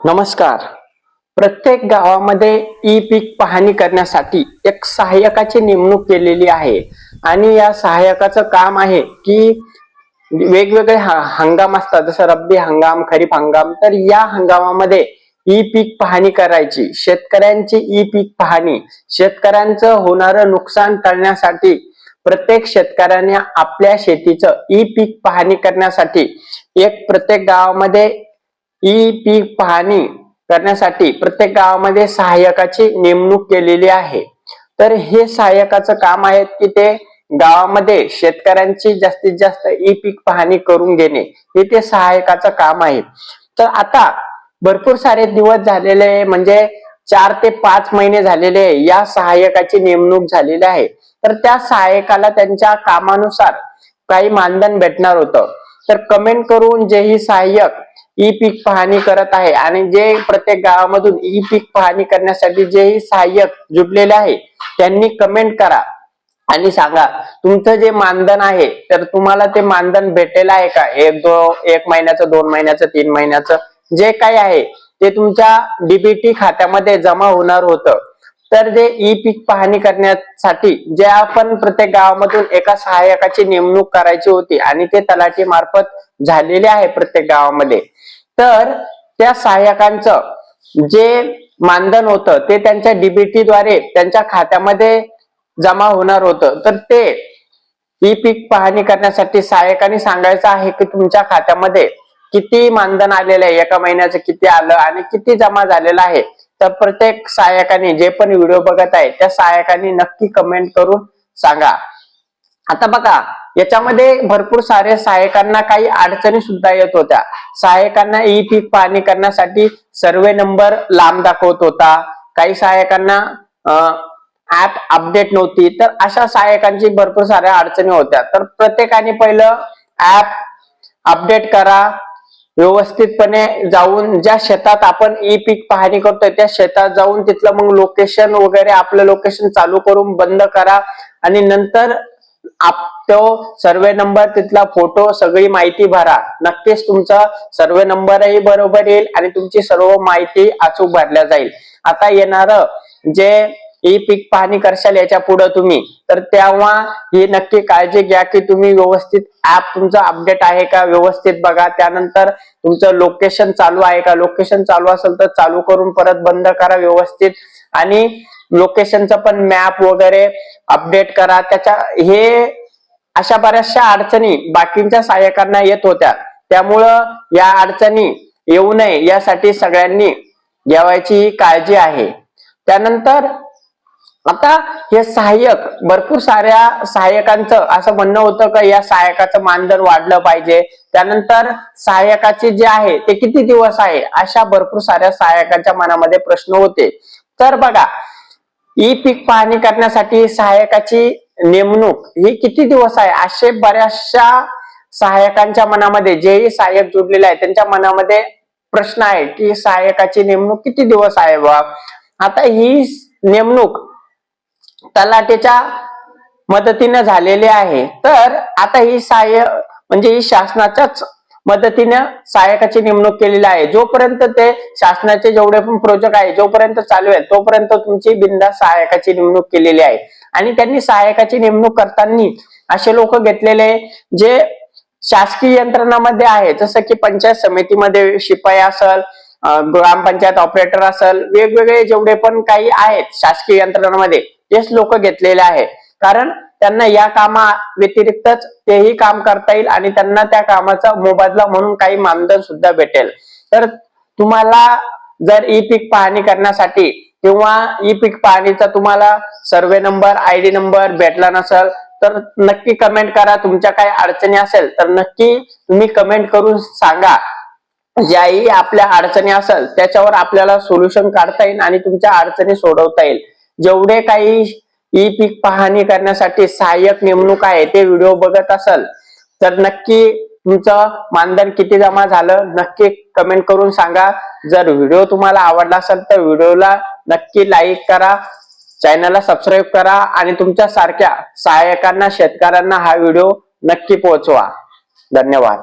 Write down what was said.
नमस्कार. प्रत्येक गावामध्ये ई पीक पाहणी करण्यासाठी एक सहाय्यकाची नेमणूक केलेली आहे आणि या सहाय्यकाचं काम आहे की वेगवेगळे ह- हंगाम असतात जसं रब्बी हंगाम खरीप हंगाम तर या हंगामामध्ये ई पीक पाहणी करायची. शेतकऱ्यांची ई पीक पाहणी शेतकऱ्यांचं होणारं नुकसान टाळण्यासाठी प्रत्येक शेतकऱ्याने आपल्या शेतीचं ई पीक पाहणी करण्यासाठी एक प्रत्येक गावामध्ये ई पीक पाहणी करण्यासाठी प्रत्येक गावामध्ये सहाय्यकाची नेमणूक केलेली आहे. तर हे सहाय्यकाचं काम आहे की ते गावामध्ये शेतकऱ्यांची जास्तीत जास्त ई पीक पाहणी करून घेणे. हे ते सहाय्यकाचं काम आहे. तर आता भरपूर सारे दिवस झालेले आहे, म्हणजे चार ते पाच महिने झालेले आहे या सहाय्यकाची नेमणूक झालेली आहे. तर त्या सहाय्यकाला त्यांच्या कामानुसार काही मानधन भेटणार होतं. तर कमेंट करून जे ही सहाय्यक ई पीक पाहणी करत आहे. आणि जे प्रत्येक गावामधून ई पीक पाहणी करण्यासाठी जेही सहाय्यक जुटलेले आहे त्यांनी कमेंट करा आणि सांगा तुमचं जे मानधन आहे तर तुम्हाला ते मानधन भेटेल आहे का? एक दो एक महिन्याचं दोन महिन्याचं तीन महिन्याचं जे काही आहे ते तुमच्या डीबीटी खात्यामध्ये जमा होणार होतं. तर जे ई पीक पाहणी करण्यासाठी जे आपण प्रत्येक गावामधून एका सहाय्यकाची नेमणूक करायची होती आणि ते तलाठी मार्फत झालेले आहे प्रत्येक गावामध्ये तर त्या सहाय्यकांचं जे मानधन होतं ते त्यांच्या डीबीटी द्वारे त्यांच्या खात्यामध्ये जमा होणार होतं. तर ते ई पीक पाहणी करण्यासाठी सहाय्यकांनी सांगायचं आहे की तुमच्या खात्यामध्ये किती मानधन आलेलं आहे एका महिन्याचं किती आलं आणि किती जमा झालेलं आहे. तर प्रत्येक सहाय्यकाने जे पण व्हिडिओ बघत आहे त्या सहाय्यकांनी नक्की कमेंट करून सांगा. आता बघा याच्यामध्ये भरपूर सारे सहाय्यकांना काही अडचणी सुद्धा येत होत्या. सहाय्यकांना ई पीक पाहणी करण्यासाठी सर्वे नंबर लांब दाखवत होता. काही सहाय्यकांना ऍप अपडेट नव्हती. तर अशा सहाय्यकांची भरपूर साऱ्या अडचणी होत्या. तर प्रत्येकाने पहिलं ऍप अपडेट करा. व्यवस्थितपणे जाऊन ज्या शेतात आपण ई पीक पाहणी करतोय त्या शेतात जाऊन तिथलं मग लोकेशन वगैरे आपलं लोकेशन चालू करून बंद करा. आणि नंतर आप तो सर्वे नंबर तिथला फोटो सगळी माहिती भरा. नक्कीच तुमचा सर्वे नंबरही बरोबर येईल आणि तुमची सर्व माहिती अचूक भरल्या जाईल. आता येणार जे ही पीक पाहणी करशाल याच्यापुढे तुम्ही. तर तेव्हा ही नक्की काळजी घ्या की तुम्ही व्यवस्थित ऍप तुमचं अपडेट आहे का व्यवस्थित बघा. त्यानंतर तुमचं लोकेशन चालू आहे का? लोकेशन चालू असेल तर चालू करून परत बंद करा व्यवस्थित. आणि लोकेशनचं पण मॅप वगैरे अपडेट करा. त्याच्या हे अशा बऱ्याचशा अडचणी बाकींच्या सहाय्यकांना येत होत्या. त्यामुळं या अडचणी येऊ नये यासाठी सगळ्यांनी घ्यावायची काळजी आहे. त्यानंतर आता हे सहाय्यक भरपूर साऱ्या सहाय्यकांचं असं म्हणणं होतं का या सहाय्यकाचं मानधन वाढलं पाहिजे? त्यानंतर सहाय्यकाचे जे आहे ते किती दिवस आहे? अशा भरपूर साऱ्या सहाय्यकांच्या मनामध्ये प्रश्न होते. तर बघा ई पीक पाहणी करण्यासाठी सहाय्यकाची नेमणूक ही किती दिवस आहे? असे बऱ्याचशा सहाय्यकांच्या मनामध्ये जेही सहाय्यक जुडलेले आहे त्यांच्या मनामध्ये प्रश्न आहे की सहाय्यकाची नेमणूक किती दिवस आहे बा आता ही नेमणूक तलाटेच्या मदतीने झालेले आहे. तर आता ही सहाय्य म्हणजे ही शासनाच्याच मदतीने सहाय्यकाची नेमणूक केलेली आहे. जोपर्यंत ते शासनाचे जेवढे पण प्रोजेक्ट आहे जोपर्यंत चालू आहे तोपर्यंत तुमची बिंदा सहाय्यकाची नेमणूक केलेली आहे. आणि त्यांनी सहाय्यकाची नेमणूक करताना असे लोक घेतलेले जे शासकीय यंत्रणामध्ये आहे जसं की पंचायत समितीमध्ये शिपाई असल ग्रामपंचायत ऑपरेटर असेल वेगवेगळे जेवढे पण काही आहेत शासकीय यंत्रणामध्ये तेच लोक घेतलेले आहे कारण त्यांना या कामा व्यतिरिक्तच तेही काम करता येईल आणि त्यांना त्या कामाचा मोबदला म्हणून काही मानधन सुद्धा भेटेल. तर तुम्हाला जर ई पीक पाहणी करण्यासाठी किंवा ई पीक पाहणीचा तुम्हाला survey number I D number भेटला नसेल तर नक्की कमेंट करा. तुमच्या काही अडचणी असेल तर नक्की तुम्ही कमेंट करून सांगा. ज्याही आपल्या अडचणी असेल त्याच्यावर आपल्याला सोल्युशन काढता येईल आणि तुमच्या अडचणी सोडवता येईल. जेवढे काही ई पीक पाहणी करण्यासाठी सहाय्यक नेमणूक आहे ते व्हिडिओ बघत असेल तर नक्की तुमचं मानधन किती जमा झालं नक्की कमेंट करून सांगा. जर व्हिडिओ तुम्हाला आवडला असेल तर व्हिडिओला नक्की लाईक करा चॅनलला सबस्क्राईब करा आणि तुमच्या सारख्या सहाय्यकांना शेतकऱ्यांना हा व्हिडिओ नक्की पोहोचवा. धन्यवाद.